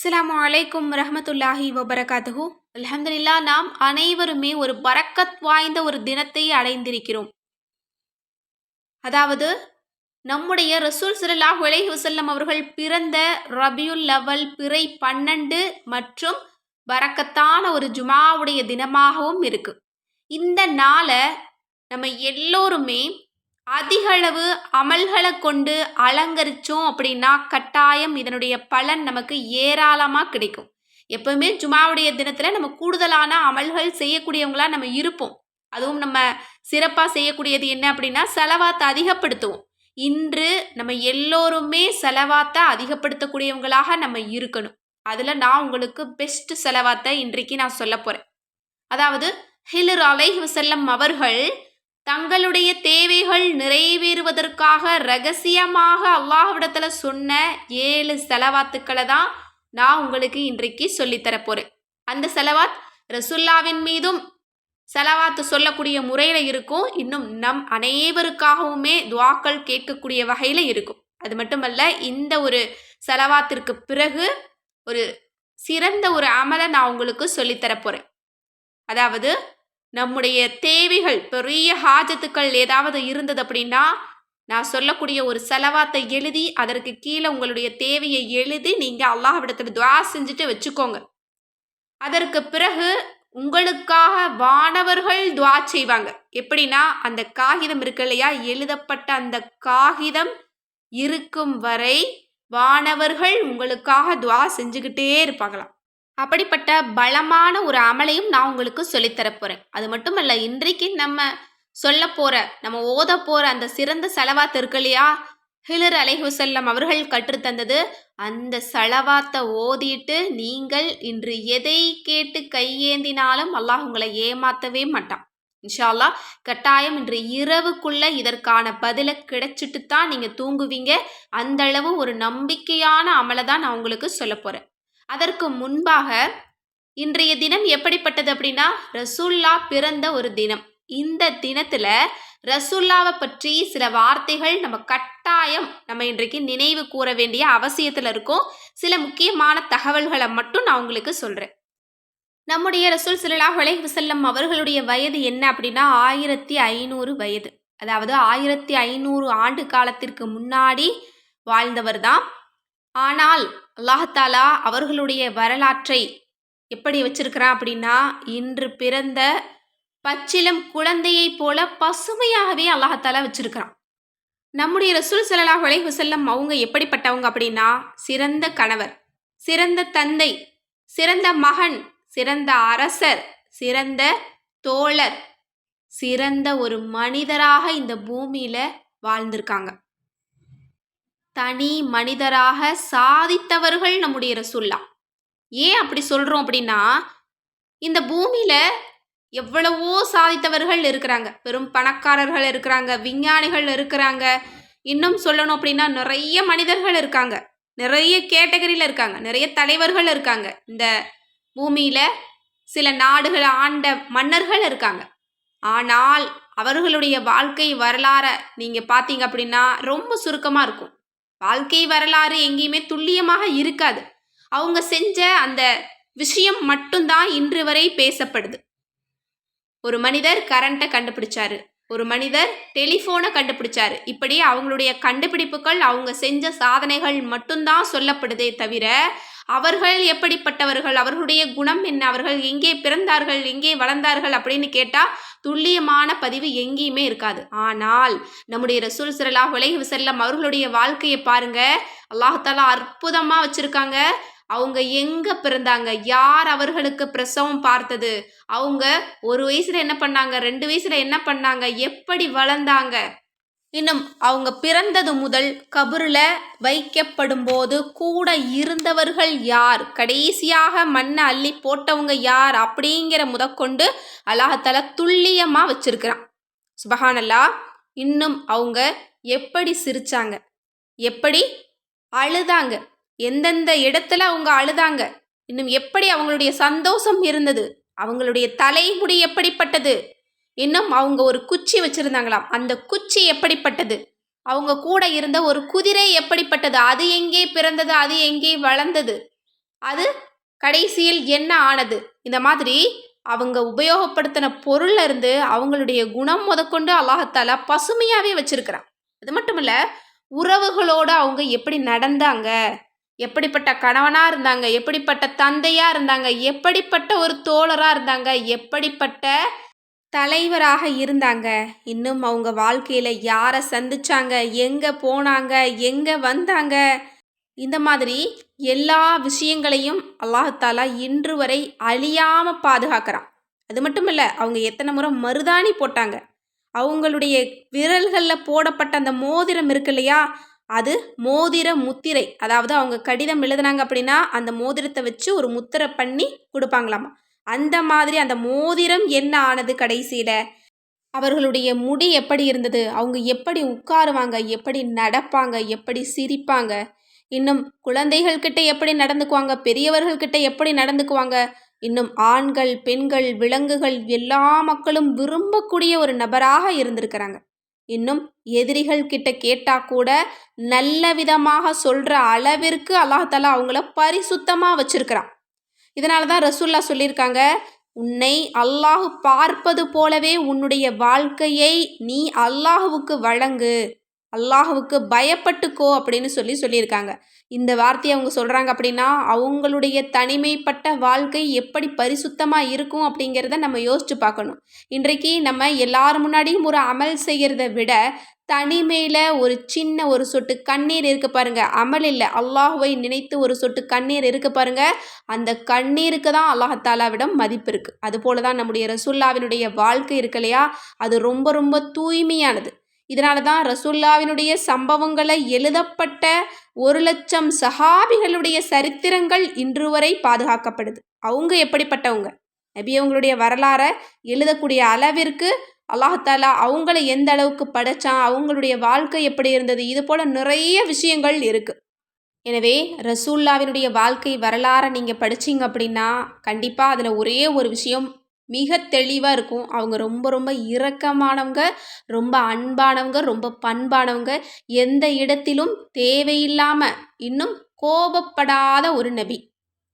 அஸ்லாம் அலைக்கும் ரஹமத்துல்லாஹி வபரகாத்துஹு. அலமதுல்லா நாம் அனைவருமே ஒரு பரக்கத் வாய்ந்த ஒரு தினத்தை அடைந்திருக்கிறோம். அதாவது நம்முடைய ரசூல் ஸல்லல்லாஹு அலைஹி அவர்கள் பிறந்த ரபியுல் லவல் பிறை பன்னெண்டு மற்றும் பறக்கத்தான ஒரு ஜுமாவுடைய தினமாகவும் இருக்கு. இந்த நாளை நம்ம எல்லோருமே அதிகளவு அமல்களை கொண்டு அலங்கரித்தோம் அப்படின்னா கட்டாயம் இதனுடைய பலன் நமக்கு ஏராளமாக கிடைக்கும். எப்பவுமே ஜுமாவுடைய தினத்தில் நம்ம கூடுதலான அமல்கள் செய்யக்கூடியவங்களாக நம்ம இருப்போம். அதுவும் நம்ம சிறப்பாக செய்யக்கூடியது என்ன அப்படின்னா செலவாத்தை அதிகப்படுத்துவோம். இன்று நம்ம எல்லோருமே செலவாத்தை அதிகப்படுத்தக்கூடியவங்களாக நம்ம இருக்கணும். அதில் நான் உங்களுக்கு பெஸ்ட் செலவாத்தை இன்றைக்கு நான் சொல்ல போகிறேன் அதாவது ஹிலர் அலைஹ் செல்லம் அவர்கள் தங்களுடைய தேவைகள் நிறைவேறுவதற்காக ரகசியமாக அல்லாஹ்விடத்தில் சொன்ன ஏழு செலவாத்துக்களை தான் நான் உங்களுக்கு இன்றைக்கு சொல்லித்தரப் போகிறேன் அந்த செலவாத் ரசுல்லாவின் மீதும் செலவாத்து சொல்லக்கூடிய முறையில் இருக்கும். இன்னும் நம் அனைவருக்காகவுமே துவாக்கள் கேட்கக்கூடிய வகையில் இருக்கும். அது மட்டுமல்ல இந்த ஒரு செலவாத்திற்கு பிறகு ஒரு சிறந்த ஒரு அமலை நான் உங்களுக்கு சொல்லித்தரப் போகிறேன் அதாவது நம்முடைய தேவைகள் பெரிய ஹாஜத்துக்கள் ஏதாவது இருந்தது அப்படின்னா நான் சொல்லக்கூடிய ஒரு செலவாத்தை எழுதி அதற்கு கீழே உங்களுடைய தேவையை எழுதி நீங்கள் அல்லாஹ்விடத்தில் துவா செஞ்சுட்டு வச்சுக்கோங்க. அதற்கு பிறகு உங்களுக்காக வானவர்கள் துவா செய்வாங்க. எப்படின்னா அந்த காகிதம் இருக்கு இல்லையா? எழுதப்பட்ட அந்த காகிதம் இருக்கும் வரை வானவர்கள் உங்களுக்காக துவா செஞ்சுக்கிட்டே இருப்பாங்களாம். அப்படிப்பட்ட பலமான ஒரு அமலையும் நான் உங்களுக்கு சொல்லித்தரப்போகிறேன் போகிறேன் அது இல்லை இன்றைக்கு நம்ம சொல்ல போகிற நம்ம ஓத போகிற அந்த சிறந்த செலவாத்து இருக்கு இல்லையா ஹிலர் அலைஹுசல்லம் அவர்கள் கற்றுத்தந்தது அந்த செலவாத்தை ஓதிட்டு நீங்கள் இன்று எதை கேட்டு கையேந்தினாலும் அல்லாஹ் உங்களை ஏமாற்றவே மாட்டான். இன்ஷால்லா கட்டாயம் இன்று இரவுக்குள்ள இதற்கான பதிலை கிடைச்சிட்டு தான் நீங்கள் தூங்குவீங்க. அந்த அளவு ஒரு நம்பிக்கையான அமலை தான் நான் உங்களுக்கு சொல்ல போகிறேன் அதற்கு முன்பாக இன்றைய தினம் எப்படிப்பட்டது அப்படின்னா ரசூல்லா பிறந்த ஒரு தினம். இந்த தினத்தில் ரசுல்லாவை பற்றி சில வார்த்தைகள் நம்ம கட்டாயம் நம்ம இன்றைக்கு நினைவு கூற வேண்டிய அவசியத்தில் இருக்கும். சில முக்கியமான தகவல்களை மட்டும் நான் உங்களுக்கு சொல்கிறேன் நம்முடைய ரசூல் சிலலா அலைஹி அவர்களுடைய வயது என்ன அப்படின்னா ஆயிரத்தி ஐநூறு வயது. அதாவது ஆயிரத்தி ஐநூறு ஆண்டு காலத்திற்கு முன்னாடி வாழ்ந்தவர் தான் ஆனால் அல்லாஹாலா அவர்களுடைய வரலாற்றை எப்படி வச்சிருக்கிறான் அப்படின்னா இன்று பிறந்த பச்சிலம் குழந்தையைப் போல பசுமையாகவே அல்லாஹாலா வச்சிருக்கிறான். நம்முடைய ரசூல் சல்லாஹ் அலைஹுசல்லம் அவங்க எப்படிப்பட்டவங்க அப்படின்னா சிறந்த கணவர் சிறந்த தந்தை சிறந்த மகன் சிறந்த அரசர் சிறந்த தோழர் சிறந்த ஒரு மனிதராக இந்த பூமியில வாழ்ந்திருக்காங்க. தனி மனிதராக சாதித்தவர்கள் நம்முடைய ரசுல்லா. ஏன் அப்படி சொல்கிறோம் அப்படின்னா இந்த பூமியில் எவ்வளவோ சாதித்தவர்கள் இருக்கிறாங்க. பெரும் பணக்காரர்கள் இருக்கிறாங்க விஞ்ஞானிகள் இருக்கிறாங்க. இன்னும் சொல்லணும் அப்படின்னா நிறைய மனிதர்கள் இருக்காங்க. நிறைய கேட்டகரியில் இருக்காங்க. நிறைய தலைவர்கள் இருக்காங்க. இந்த பூமியில் சில நாடுகள் ஆண்ட மன்னர்கள் இருக்காங்க. ஆனால் அவர்களுடைய வாழ்க்கை வரலாற நீங்கள் பார்த்தீங்க அப்படின்னா ரொம்ப சுருக்கமாக இருக்கும். வாழ்க்கை வரலாறு எங்கேயுமே துல்லியமாக இருக்காது. அவங்க செஞ்ச அந்த விஷயம் மட்டும்தான் இன்று வரை பேசப்படுது. ஒரு மனிதர் கரண்ட்டை கண்டுபிடிச்சாரு. ஒரு மனிதர் டெலிஃபோனை கண்டுபிடிச்சார். இப்படி அவங்களுடைய கண்டுபிடிப்புகள் அவங்க செஞ்ச சாதனைகள் மட்டும்தான் சொல்லப்படுதே தவிர அவர்கள் எப்படிப்பட்டவர்கள் அவர்களுடைய குணம் என்ன அவர்கள் எங்கே பிறந்தார்கள் எங்கே வளர்ந்தார்கள் அப்படின்னு கேட்டால் துல்லியமான பதிவு எங்கேயுமே இருக்காது. ஆனால் நம்முடைய ரசூல் சல்லாஹ் உலகி செல்லம் அவர்களுடைய வாழ்க்கையை பாருங்க. அல்லாஹாலா அற்புதமாக வச்சுருக்காங்க. அவங்க எங்கே பிறந்தாங்க? யார் அவர்களுக்கு பிரசவம் பார்த்தது? அவங்க ஒரு வயசில் என்ன பண்ணாங்க? ரெண்டு வயசில் என்ன பண்ணாங்க? எப்படி வளர்ந்தாங்க? இன்னும் அவங்க பிறந்தது முதல் கபருல வைக்கப்படும் போது கூட இருந்தவர்கள் யார்? கடைசியாக மண்ணை அள்ளி போட்டவங்க யார்? அப்படிங்கிற முதற்கொண்டு அல்லாஹால துல்லியமாக வச்சிருக்கிறான். சுபஹானல்லா இன்னும் அவங்க எப்படி சிரிச்சாங்க? எப்படி அழுதாங்க? எந்தெந்த இடத்துல அவங்க அழுதாங்க இன்னும் எப்படி அவங்களுடைய சந்தோஷம் இருந்தது அவங்களுடைய தலைமுடி எப்படிப்பட்டது இன்னும் அவங்க ஒரு குச்சி வச்சுருந்தாங்களாம் அந்த குச்சி எப்படிப்பட்டது அவங்க கூட இருந்த ஒரு குதிரை எப்படிப்பட்டது அது எங்கே பிறந்தது அது எங்கே வளர்ந்தது அது கடைசியில் என்ன ஆனது இந்த மாதிரி அவங்க உபயோகப்படுத்தின பொருள்ல இருந்து அவங்களுடைய குணம் முதற்கொண்டு அல்லாஹத்தாலா பசுமையாகவே வச்சிருக்கிறான். அது மட்டும் இல்லை உறவுகளோடு அவங்க எப்படி நடந்தாங்க எப்படிப்பட்ட கணவனாக இருந்தாங்க எப்படிப்பட்ட தந்தையாக இருந்தாங்க எப்படிப்பட்ட ஒரு தோழராக இருந்தாங்க எப்படிப்பட்ட தலைவராக இருந்தாங்க. இன்னும் அவங்க வாழ்க்கையில் யாரை சந்திச்சாங்க எங்கே போனாங்க எங்கே வந்தாங்க? இந்த மாதிரி எல்லா விஷயங்களையும் அல்லாஹாலா இன்று வரை அழியாமல் பாதுகாக்கிறான். அது மட்டும் இல்லை அவங்க எத்தனை முறை மருதாணி போட்டாங்க. அவங்களுடைய விரல்களில் போடப்பட்ட அந்த மோதிரம் இருக்கு இல்லையா அது மோதிர முத்திரை. அதாவது அவங்க கடிதம் எழுதுனாங்க அப்படின்னா அந்த மோதிரத்தை வச்சு ஒரு முத்திரை பண்ணி கொடுப்பாங்களாமா. அந்த மாதிரி அந்த மோதிரம் என்ன ஆனது கடைசியில்? அவர்களுடைய முடி எப்படி இருந்தது? அவங்க எப்படி உட்காருவாங்க? எப்படி நடப்பாங்க? எப்படி சிரிப்பாங்க? இன்னும் குழந்தைகள்கிட்ட எப்படி நடந்துக்குவாங்க? பெரியவர்கள்கிட்ட எப்படி நடந்துக்குவாங்க? இன்னும் ஆண்கள் பெண்கள் விலங்குகள் எல்லா மக்களும் விரும்பக்கூடிய ஒரு நபராக இருந்திருக்கிறாங்க. இன்னும் எதிரிகள் கிட்ட கேட்டால் கூட நல்ல விதமாக சொல்கிற அளவிற்கு அல்லாஹாலா அவங்கள பரிசுத்தமாக வச்சுருக்கிறான். இதனால தான் ரசூல்லா சொல்லியிருக்காங்க உன்னை அல்லாஹு பார்ப்பது போலவே உன்னுடைய வாழ்க்கையை நீ அல்லாஹுவுக்கு வழங்கு. அல்லாஹுவுக்கு பயப்பட்டுக்கோ அப்படின்னு சொல்லி சொல்லியிருக்காங்க. இந்த வார்த்தையை அவங்க சொல்கிறாங்க அப்படின்னா அவங்களுடைய தனிமைப்பட்ட வாழ்க்கை எப்படி பரிசுத்தமாக இருக்கும் அப்படிங்கிறத நம்ம யோசித்து பார்க்கணும். இன்றைக்கு நம்ம எல்லார் முன்னாடியும் ஒரு அமல் செய்கிறத விட தனிமையில் ஒரு சின்ன ஒரு சொட்டு கண்ணீர் இருக்கு பாருங்க. அமல் இல்லை அல்லாஹுவை நினைத்து ஒரு சொட்டு கண்ணீர் இருக்க பாருங்க. அந்த கண்ணீருக்கு தான் அல்லாஹாலாவிடம் மதிப்பு இருக்குது அதுபோல தான் நம்முடைய ரசுல்லாவினுடைய வாழ்க்கை இருக்கு இல்லையா? அது ரொம்ப ரொம்ப தூய்மையானது. இதனால தான் ரசுல்லாவினுடைய சம்பவங்களை எழுதப்பட்ட ஒரு லட்சம் சஹாபிகளுடைய சரித்திரங்கள் இன்று வரை பாதுகாக்கப்படுது. அவங்க எப்படிப்பட்டவங்க? நபி அவங்களுடைய வரலாறை எழுதக்கூடிய அளவிற்கு அல்லாஹாலா அவங்கள எந்த அளவுக்கு படைச்சான் அவங்களுடைய வாழ்க்கை எப்படி இருந்தது இது போல் நிறைய விஷயங்கள் இருக்குது எனவே ரசூல்லாவினுடைய வாழ்க்கை வரலாறை நீங்கள் படிச்சிங்க அப்படின்னா கண்டிப்பாக அதில் ஒரே ஒரு விஷயம் மிக தெளிவாக இருக்கும். அவங்க ரொம்ப ரொம்ப இரக்கமானவங்க ரொம்ப அன்பானவங்க ரொம்ப பண்பானவங்க. எந்த இடத்திலும் தேவையில்லாமல் இன்னும் கோபப்படாத ஒரு நபி.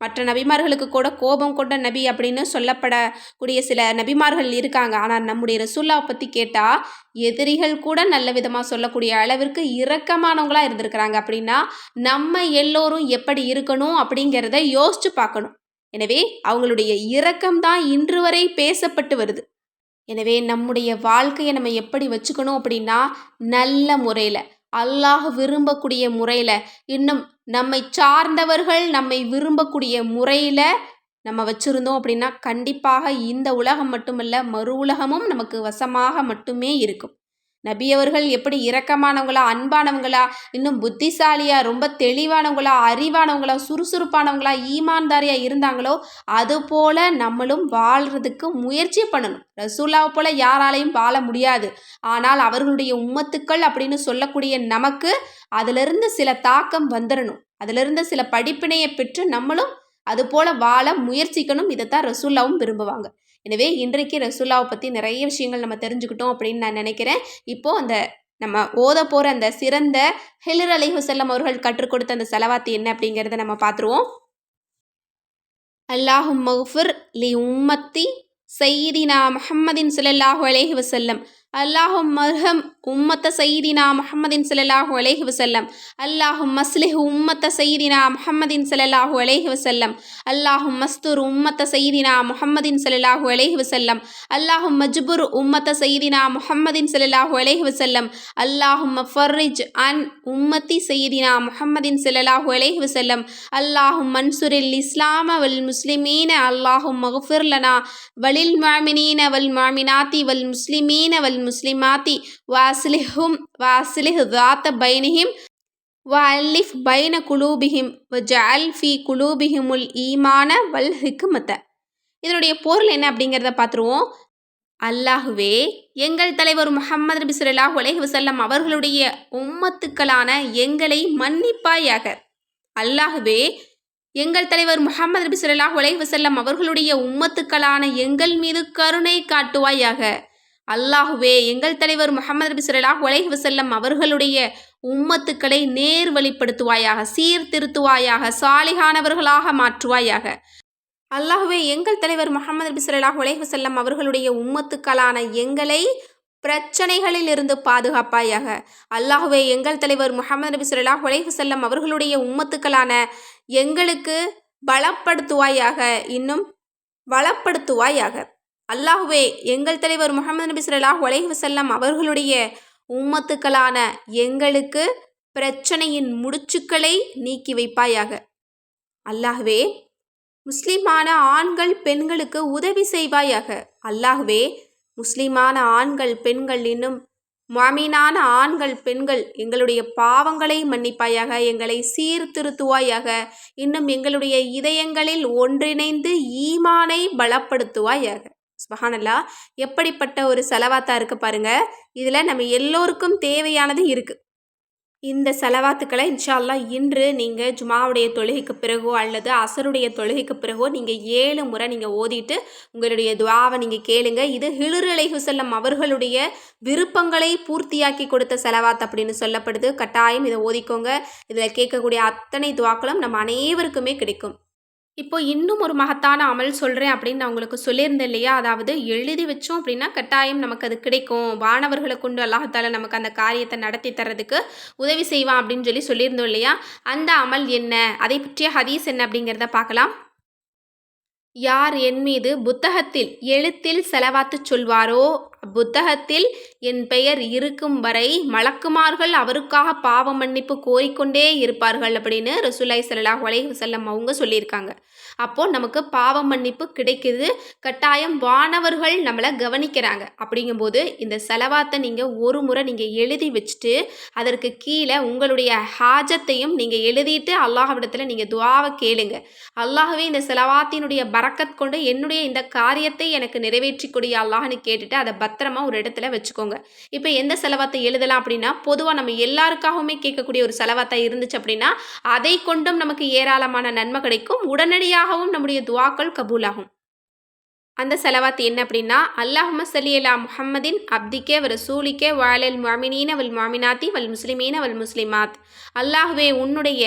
மற்ற நபிமார்களுக்கு கூட கோபம் கொண்ட நபி அப்படின்னு சொல்லப்படக்கூடிய சில நபிமார்கள் இருக்காங்க. ஆனால் நம்முடைய ரசூல்லாவை பற்றி கேட்டால் எதிரிகள் கூட நல்ல விதமாக சொல்லக்கூடிய அளவிற்கு இரக்கமானவங்களாக இருந்திருக்கிறாங்க. அப்படின்னா நம்ம எல்லோரும் எப்படி இருக்கணும் அப்படிங்கிறத யோசித்து பார்க்கணும். எனவே அவங்களுடைய இரக்கம்தான் இன்று வரை பேசப்பட்டு வருது. எனவே நம்முடைய வாழ்க்கையை நம்ம எப்படி வச்சுக்கணும் அப்படின்னா நல்ல முறையில் அல்லாஹ் விரும்பக்கூடிய முறையில் இன்னும் நம்மை சார்ந்தவர்கள் நம்மை விரும்பக்கூடிய முறையில் நம்ம வச்சுருந்தோம் அப்படின்னா கண்டிப்பாக இந்த உலகம் மட்டுமல்ல மறு உலகமும் நமக்கு வசமாக மட்டுமே இருக்கும். நபி அவர்கள் எப்படி இரக்கமானவங்களா அன்பானவங்களா இன்னும் புத்திசாலியா ரொம்ப தெளிவானவங்களா அறிவானவங்களா சுறுசுறுப்பானவங்களா ஈமான்தாரியா இருந்தாங்களோ அது போல நம்மளும் வாழ்றதுக்கு முயற்சி பண்ணணும். ரசூல்லாவை போல யாராலையும் வாழ முடியாது. ஆனால் அவர்களுடைய உம்மத்துக்கள் அப்படின்னு சொல்லக்கூடிய நமக்கு அதிலிருந்து சில தாக்கம் வந்துடணும் அதிலிருந்து சில படிப்பினையை பெற்று நம்மளும் அது போல வாழ முயற்சிக்கணும். இதைத்தான் ரசூல்லாவும் விரும்புவாங்க. எனவே இன்றைக்கு ரசுல்லாவை பற்றி நிறைய விஷயங்கள் நம்ம தெரிஞ்சுக்கிட்டோம் அப்படின்னு நான் நினைக்கிறேன். இப்போது அந்த நம்ம ஓத போகிற அந்த சிறந்த ஹிலர் அலி ஹுசல்லம் அவர்கள் கற்றுக் கொடுத்த அந்த செலவாத்து என்ன அப்படிங்கிறத நம்ம பார்த்துருவோம். அல்லாஹும் மஃபுர் லி உம்மத்தி சையீதினா முஹம்மதின் சுல்லாஹு அலேஹி வசல்லம் அல்லாஹும் மர்ஹம் உம்மத்த சயீதினா முஹம்மதின் சல்லாஹூ அலேஹி வசல்லம் அல்லாஹும் மஸ்லிஹ் உம்மத்த சயீதினா முஹம்மதின் சல்லாஹூ அலேஹி வசல்லம் அல்லாஹும் மஸ்தூர் உம்மத்த சயீதினா முஹம்மதின் சல்லாஹூ அலேஹி வசல்லம் அல்லாஹும் மஜ்புர் உம்மத்த சயீதினா முஹம்மதின் சல்லாஹூ அலேஹி வசல்லம் அல்லாஹும் ஃபர்ரிஜ் அன் உம்மத்தி சயீதினா முஹம்மதின் சல்லாஹூ அலேஹி வசல்லம் அல்லாஹும் மன்சுரில் இஸ்லாம வல் முஸ்லிமீன அல்லாஹும் மகுஃபிர்லனா வலில் மாமினீன வல் மாமினாத்தி வல் முஸ்லிமீன வல் முஸ்லிமாத்தி வாஸ்லிஹும் வாஸ்லிஹ் தாத்த பைனிஹிம் வல்லிஃப் பைன குலூபிஹிம் ஜால் ஃபி குலூபிஹிமுல் ஈமான வல் ஹிக்மத்த இதனுடைய பொருள் என்ன அப்படிங்கிறத பார்த்துருவோம் அல்லாஹுவே எங்கள் தலைவர் முகமது நபி சொல்லாஹ் உலஹி வசல்லம் அவர்களுடைய உம்மத்துக்களான எங்களை மன்னிப்பாயாக அல்லாஹுவே எங்கள் தலைவர் முகமது நபி சொல்லாஹ் உலஹி வசல்லம் அவர்களுடைய உம்மத்துக்களான எங்கள் மீது கருணை காட்டுவாயாக அல்லாஹுவே எங்கள் தலைவர் முகமது நபி சொல்லாஹ் உலகி வசல்லம் அவர்களுடைய உம்மத்துக்களை நேர் வழிப்படுத்துவாயாக சீர்திருத்துவாயாக சாலிகானவர்களாக மாற்றுவாயாக. அல்லாஹுவே எங்கள் தலைவர் முகமது நபி சொல்லாஹ் உலகி வசல்லம் அவர்களுடைய உம்மத்துக்களான எங்களை பிரச்சனைகளில் இருந்து பாதுகாப்பாயாக. அல்லாஹுவே எங்கள் தலைவர் முகமது நபி ஸல்லல்லாஹு அலைஹி வஸல்லம் அவர்களுடைய உம்மத்துக்களான எங்களுக்கு பலப்படுத்துவாயாக இன்னும் வளப்படுத்துவாயாக. அல்லாஹுவே எங்கள் தலைவர் முகமது நபி ஸல்லல்லாஹு அலைஹி வஸல்லம் அவர்களுடைய உம்மத்துக்களான எங்களுக்கு பிரச்சனையின் முடிச்சுக்களை நீக்கி வைப்பாயாக. அல்லாஹுவே முஸ்லிமான ஆண்கள் பெண்களுக்கு உதவி செய்வாயாக. அல்லாஹுவே முஸ்லிமான ஆண்கள் பெண்கள் இன்னும் மாமீனான ஆண்கள் பெண்கள் எங்களுடைய பாவங்களை மன்னிப்பாயாக எங்களை சீர்திருத்துவாயாக இன்னும் எங்களுடைய இதயங்களில் ஒன்றிணைந்து ஈமானை பலப்படுத்துவாயாக. சுபஹானல்லா. எப்படிப்பட்ட ஒரு செலவாத்தாக இருக்குது பாருங்கள் இதில் நம்ம எல்லோருக்கும் தேவையானது இருக்குது இந்த செலவாத்துக்களை இன்ஷா இன்று நீங்கள் ஜுமாவுடைய தொழுகைக்கு பிறகோ அல்லது அசருடைய தொழுகைக்கு பிறகோ நீங்கள் ஏழு முறை நீங்கள் ஓதிட்டு உங்களுடைய துவாவை நீங்கள் கேளுங்க. இது ஹிலுர் ஹுசல்லம் அவர்களுடைய விருப்பங்களை பூர்த்தியாக்கி கொடுத்த செலவாத் அப்படின்னு சொல்லப்படுது. கட்டாயம் இதை ஓதிக்கோங்க. இதில் கேட்கக்கூடிய அத்தனை துவாக்களும் நம்ம அனைவருக்குமே கிடைக்கும். இப்போ இன்னும் ஒரு மகத்தான அமல் சொல்கிறேன் அப்படின்னு நான் உங்களுக்கு சொல்லியிருந்தேன் இல்லையா? அதாவது எழுதி வச்சோம் அப்படின்னா கட்டாயம் நமக்கு அது கிடைக்கும். வானவர்களை கொண்டு அல்லாஹால நமக்கு அந்த காரியத்தை நடத்தி தர்றதுக்கு உதவி செய்வான் அப்படின்னு சொல்லி சொல்லியிருந்தோம் இல்லையா? அந்த அமல் என்ன? அதை பற்றிய ஹதீஸ் என்ன அப்படிங்கிறத பார்க்கலாம். யார் என் மீது புத்தகத்தில் எழுத்தில் செலவாத்து சொல்வாரோ? புத்தகத்தில் என் பெயர் இருக்கும் வரை மலக்குமார்கள் அவருக்காக பாவ மன்னிப்பு கோரிக்கொண்டே இருப்பார்கள் அப்படின்னு ரசூலாய் சல்லாஹ் அலைஹி வஸல்லம் அவங்க சொல்லியிருக்காங்க. அப்போது நமக்கு பாவ மன்னிப்பு கிடைக்குது. கட்டாயம் வானவர்கள் நம்மளை கவனிக்கிறாங்க. அப்படிங்கும்போது இந்த செலவாத்தை நீங்கள் ஒரு முறை நீங்கள் எழுதி வச்சுட்டு அதற்கு கீழே உங்களுடைய ஹாஜத்தையும் நீங்கள் எழுதிட்டு அல்லாஹ்விடத்தில் நீங்கள் துவாவை கேளுங்க. அல்லாஹவே இந்த செலவாத்தினுடைய பறக்கத் கொண்டு என்னுடைய இந்த காரியத்தை எனக்கு நிறைவேற்றிக்கூடிய அல்லாஹ்னு கேட்டுட்டு அதை பத்திரமா ஒரு இடத்துல வச்சுக்கோங்க. இப்போ எந்த செலவாத்தை எழுதலாம் அப்படின்னா பொதுவாக நம்ம எல்லாருக்காகவுமே கேட்கக்கூடிய ஒரு செலவாத்தா இருந்துச்சு அப்படின்னா அதை கொண்டும் நமக்கு ஏராளமான நன்மை கிடைக்கும். உடனடியாகவும் நம்முடைய துவாக்கள் கபூலாகும். அந்த செலவாத் என்ன அப்படின்னா அல்லாஹும சலியலா முஹம்மதின் அப்திக்கே வர சூலிக்கே வாழல் மாமினீன வல் மாமினாத்தி வல் முஸ்லிமீன வல் முஸ்லிமாத். அல்லாஹுவே உன்னுடைய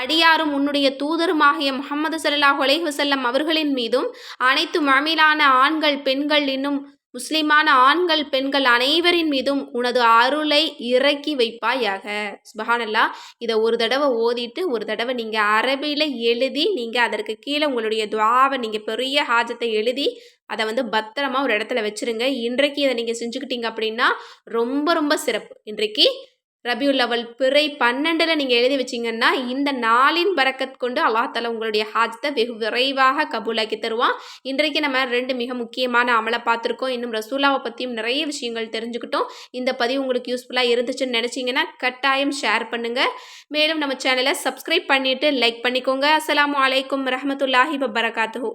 அடியாரும் உன்னுடைய தூதருமாகிய முகமது சல்லாஹ் ஒலைஹுசல்லம் அவர்களின் மீதும் அனைத்து மாமிலான ஆண்கள் பெண்கள் இன்னும் முஸ்லிமான ஆண்கள் பெண்கள் அனைவரின் மீதும் உனது அருளை இறக்கி வைப்பாயாக. சுபஹானல்லா இதை ஒரு தடவை ஓதிட்டு ஒரு தடவை நீங்கள் அரபியில் எழுதி நீங்கள் அதற்கு கீழே உங்களுடைய துவாவை நீங்கள் பெரிய ஹாஜத்தை எழுதி அதை வந்து பத்திரமா ஒரு இடத்துல வச்சுருங்க. இன்றைக்கு இதை நீங்கள் செஞ்சுக்கிட்டீங்க அப்படின்னா ரொம்ப ரொம்ப சிறப்பு. இன்றைக்கு ரபியுல் அவள் பிறை பன்னெண்டில் நீங்கள் எழுதி வச்சிங்கன்னா இந்த நாளின் பறக்கத் கொண்டு அல்லாஹால உங்களுடைய ஹாஜத்தை வெகு விரைவாக கபூலாக்கி தருவான். இன்றைக்கு நம்ம ரெண்டு மிக முக்கியமான அமலை பார்த்துருக்கோம். இன்னும் ரசூலாவை பற்றியும் நிறைய விஷயங்கள் தெரிஞ்சுக்கிட்டோம். இந்த பதிவு உங்களுக்கு யூஸ்ஃபுல்லாக இருந்துச்சுன்னு நினச்சிங்கன்னா கட்டாயம் ஷேர் பண்ணுங்கள் மேலும் நம்ம சேனலை சப்ஸ்கிரைப் பண்ணிவிட்டு லைக் பண்ணிக்கோங்க. அஸ்லாம் அலைக்கும் ரஹமத்துல்லாஹி வபரகாத்துஹூ.